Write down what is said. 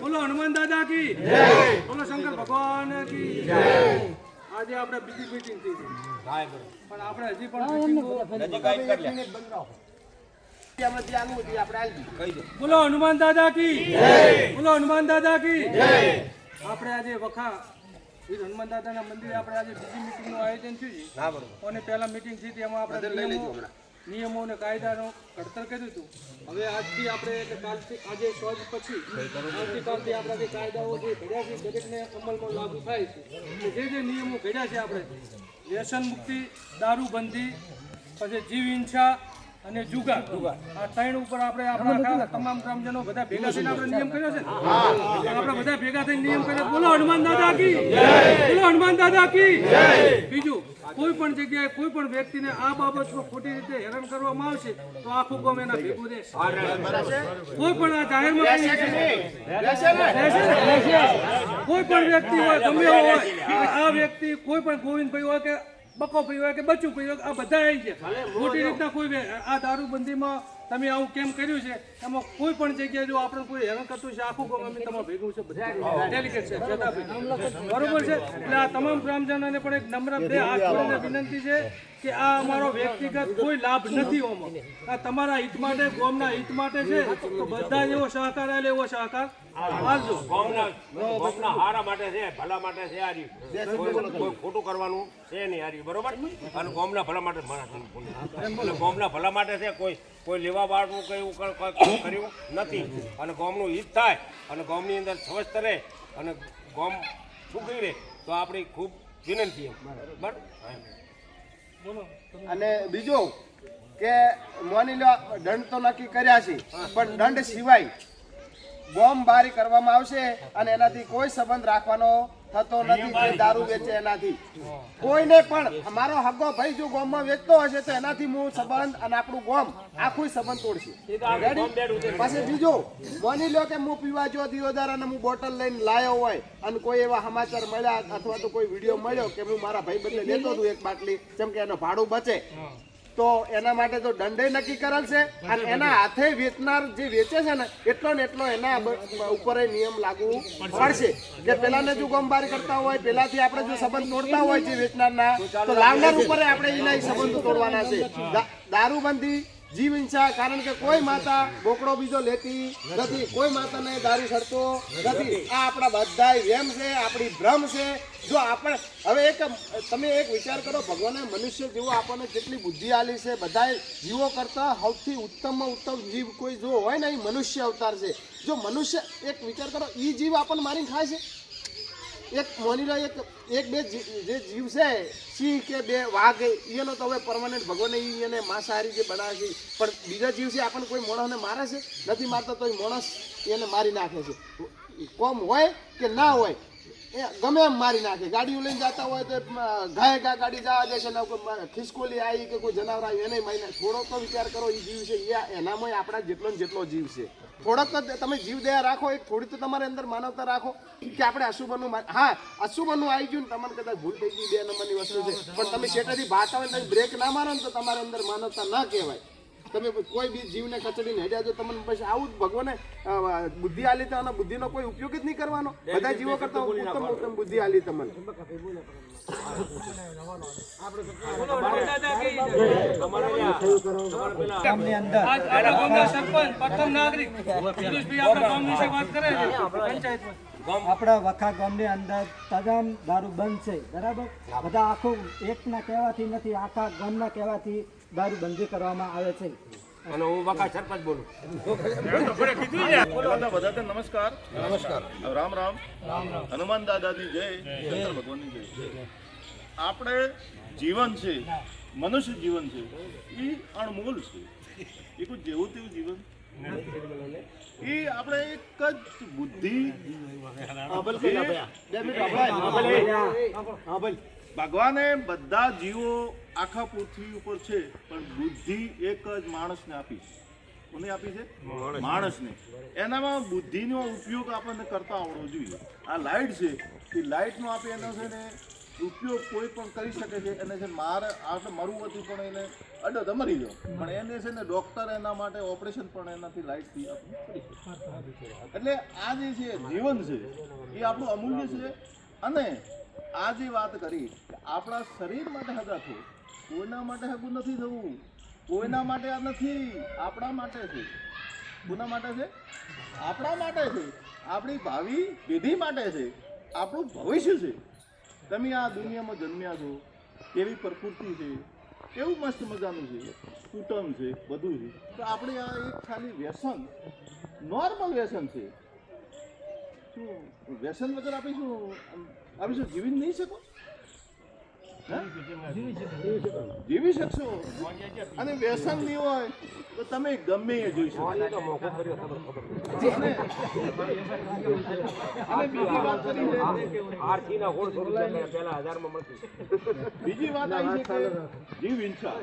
બોલો હનુમાન દાદા કી. બોલો શંકર ભગવાન કી. આજે આપણે બીજી મીટિંગ થઈ છે. પણ આપણે હજી પણ બોલો હનુમાન દાદા કી. બોલો હનુમાન દાદા કી. આપણે આજે વખા હનુમાન દાદાના મંદિરે આપણે આજે બીજી મીટિંગનું આયોજન થયું છે. અને પહેલા મીટિંગ થઈ હતી એમાં આપણે નિયમો નિયમો અને કાયદાનો ઘડતર કર્યું હતું. હવે આજથી આપણે એટલે કાલથી આજે સોજ પછી આવતીકાલથી આપણા જે કાયદાઓ જે ઘડ્યા છે દરેકને અમલમાં લાગુ થાય છે. જે જે નિયમો ઘડ્યા છે આપણે, વ્યસન મુક્તિ, દારૂબંધી, પછી જીવ હિંસા અને જુગાર. આ ત્રણ ઉપર આપણે આપણા તમામ ગ્રામજનો બધા ભેગા થઈને આપણે નિયમ કર્યો છે આપણે બધા ભેગા થઈને નિયમ કર્યો. બોલો હનુમાન દાદા કી. બોલો હનુમાન દાદા કી. બીજું કોઈ પણ જગ્યાએ કોઈ પણ વ્યક્તિને આ બાબતમાં ખોટી રીતે હેરાન કરવામાં આવશે તો આખું ગામ એના ભેગું રહેશે. કોઈ પણ આ જાહેરમાં કોઈ પણ વ્યક્તિ હોય ગમે હોય આ વ્યક્તિ કોઈ પણ ગોવિંદભાઈ હોય કે બકોભાઈ હોય કે બચ્ચું હોય આ બધા આવી ગયા મોટી રીતના કોઈ આ દારૂબંધીમાં તમે આવું કેમ કર્યું છે? એમાં કોઈ પણ જગ્યાએ જો આપણે કોઈ હેરાન કરતું છે આખું ગામ અમે તમારું ભેગું છે બધા ડેલિકેટ છે. બરોબર છે? એટલે આ તમામ ગ્રામજનોને પણ એક નમ્ર બે હાથ જોડીને વિનંતી છે કે આ અમારો વ્યક્તિગત કોઈ લાભ નથી ઓમાં. આ તમારા હિત માટે ગોમના હિત માટે છે. તો બધા એવો સહકાર આલે એવો સહકાર આપજો ગામના ગામના હારા માટે છે ભલા માટે છે આ કોઈ ખોટું કરવાનું છે નહીં આ બરોબર? અને ગોમના ભલા માટે બોલું. ભલા માટે છે કોઈ કોઈ લેવા બાળનું કર- કર- કર્યું નથી. અને ગામનું હિત થાય અને ગામની અંદર સ્વસ્થ રહે અને ગામ સુખી રહે તો આપણી ખૂબ વિનંતી બરાબર? અને બીજું કે માની લો દંડ તો નક્કી કર્યા છે પણ દંડ સિવાય બોમ્બ બારી કરવામાં આવશે અને એનાથી કોઈ સંબંધ રાખવાનો થતો નથી દારૂ વેચે એનાથી. કોઈને પણ મારો હગો ભાઈ જો ગોમમાં વેચતો હશે તો એનાથી હું સંબંધ અને આપણું ગોમ આખું સંબંધ તોડશે? પછી બીજું માની લો કે હું પીવા જો દિયોદર અને હું બોટલ લઈને લાયો હોય અને કોઈ એવા સમાચાર મળ્યા અથવા તો કોઈ વીડિયો મળ્યો કે હું મારા ભાઈ બદલે લેતો હતું એક બાટલી જેમ કે એનો ભાડું બચે. તો એના માટે તો દંડે નક્કી કરેલ છે. અને એના હાથે વેચનાર જે વેચે છે ને એટલો ને એટલો એના ઉપર નિયમ લાગુ પડશે. કે પેલાને જો ગોમબારી કરતા હોય પેલાથી આપણે જો સંબંધ તોડતા હોય જે વેચનારના તો લાવનાર ઉપર આપણે એના સંબંધ તોડવાના છે. દારૂબંધી જીવ હિંસા કારણ કે કોઈ માતા બોકડો બીજો લેતી નથી, કોઈ માતાને દારૂ સડતો નથી. આ આપણા બધા વેમ છે, આપણી ભ્રમ છે. જો આપણે હવે એક તમે એક વિચાર કરો, ભગવાને મનુષ્ય જેવો આપણને કેટલી બુદ્ધિ આલી છે, બધાય જીવો કરતા સૌથી ઉત્તમમાં ઉત્તમ જીવ કોઈ જો હોય ને, એ મનુષ્ય અવતાર છે. જો મનુષ્ય એક વિચાર કરો એ જીવ આપણને મારીને ખાય છે? એક મોની લો, એક એક બે જી- જીવ છે, સિંહ કે બે વાઘ એનો તો હવે પરમાનન્ટ ભગવાને એને માંસાહારી જે બનાવે છે. પણ બીજા જીવ છે, આપણને કોઈ માણસને મારે છે? નથી મારતા તો એ માણસ એને મારી નાખે છે. કોમ હોય કે ના હોય, એ ગમે એમ મારી નાખે. ગાડીઓ લઈને જતા હોય તો ગાય ગા ગાડી જવા દે છે ને કોઈ ખિસકોલી આવી કે કોઈ જનાવર આવી, એને મારી થોડો તો વિચાર કરો એ જીવ છે એ એનામાં આપણા જેટલો ને જેટલો જીવ છે. થોડોક તો તમે જીવ દયા રાખો, એક થોડી તો તમારી અંદર માનવતા રાખો કે આપણે અશુભનું હા, અશુભનું આવી ગયું ને તમને કદાચ ભૂલ થઈ ગઈ, બે નંબરની વસ્તુ છે. પણ તમે શેઠેથી ભાષા બ્રેક ના મારો ને તો તમારી અંદર માનવતા ના કહેવાય. તમે કોઈ બી જીવને કચડીને હેડ્યા જો તમને પછી આવું જ ભગવાને બુદ્ધિ આલી તો બુદ્ધિનો કોઈ ઉપયોગ જ નહીં કરવાનો. બધા જીવો કરતા ઉત્તમ ઉત્તમ બુદ્ધિ આલી તમને. બોલો હનુમાન દાદા કી આજ આપણા ગામના સરપંચ પ્રથમ નાગરિક. પિયુષભાઈ આપણા ગામ વિશે વાત કરે છે પંચાયતમાં. આપણા વખા ગામની અંદર તમામ દારૂ બંધ છે બરાબર? બધા આખું એકના કહેવાથી નથી આખા ગામના કહેવાથી દારૂ બંધી કરવામાં આવે છે. અને હું વખા સરપંચ બોલું. બધા નમસ્કાર. નમસ્કાર. રામ રામ. હનુમાન દાદાની જય. શંકર ભગવાનની જય. આપણે જીવન છે મનુષ્ય જીવન છે એ અણમોલ છે. એ કોઈ જેવું તેવું જીવન એ આપણે એક જ બુદ્ધિ ભગવાને બધા જીવો આખા પૃથ્વી ઉપર છે પણ બુદ્ધિ એક જ માણસને આપી કોને આપી છે? માણસને. એનામાં બુદ્ધિનો ઉપયોગ આપણને કરતા આવડવો જોઈએ. આ લાઈટ છે એ લાઇટનો આપણે એનો છે ને ઉપયોગ કોઈ પણ કરી શકે છે એને છે મારે આપણે મરવું હતું પણ એને અડો તો મરી ગયો. પણ એને છે ને ડૉક્ટર એના માટે ઓપરેશન પણ એનાથી લાઇટથી આપણે કરી. એટલે આ જે છે જીવન છે એ આપણું અમૂલ્ય છે. અને આ જે વાત કરી આપણા શરીર માટે હગા થવું કોઈના માટે હગું નથી થવું કોઈના માટે આ નથી. આપણા માટે છે. કોના માટે છે? આપણા માટે છે. આપણી ભાવિ પેઢી માટે છે. આપણું ભવિષ્ય છે. તમે આ દુનિયામાં જન્મ્યા છો. કેવી પ્રકૃતિ છે. કેવું મસ્ત મજાનું છે. કુટુંબ છે. બધું છે. તો આપણે આ એક ખાલી વ્યસન, નોર્મલ વ્યસન છે. શું વ્યસન વગર આપીશું? આપીશું? જીવી નહીં શકો? જીવી શકશો? અને વ્યસન નહીં હોય તો તમે ગમે એ જોઈ શકો. બીજી વાત કરી બીજી વાત આવી છે જીવ હિંસા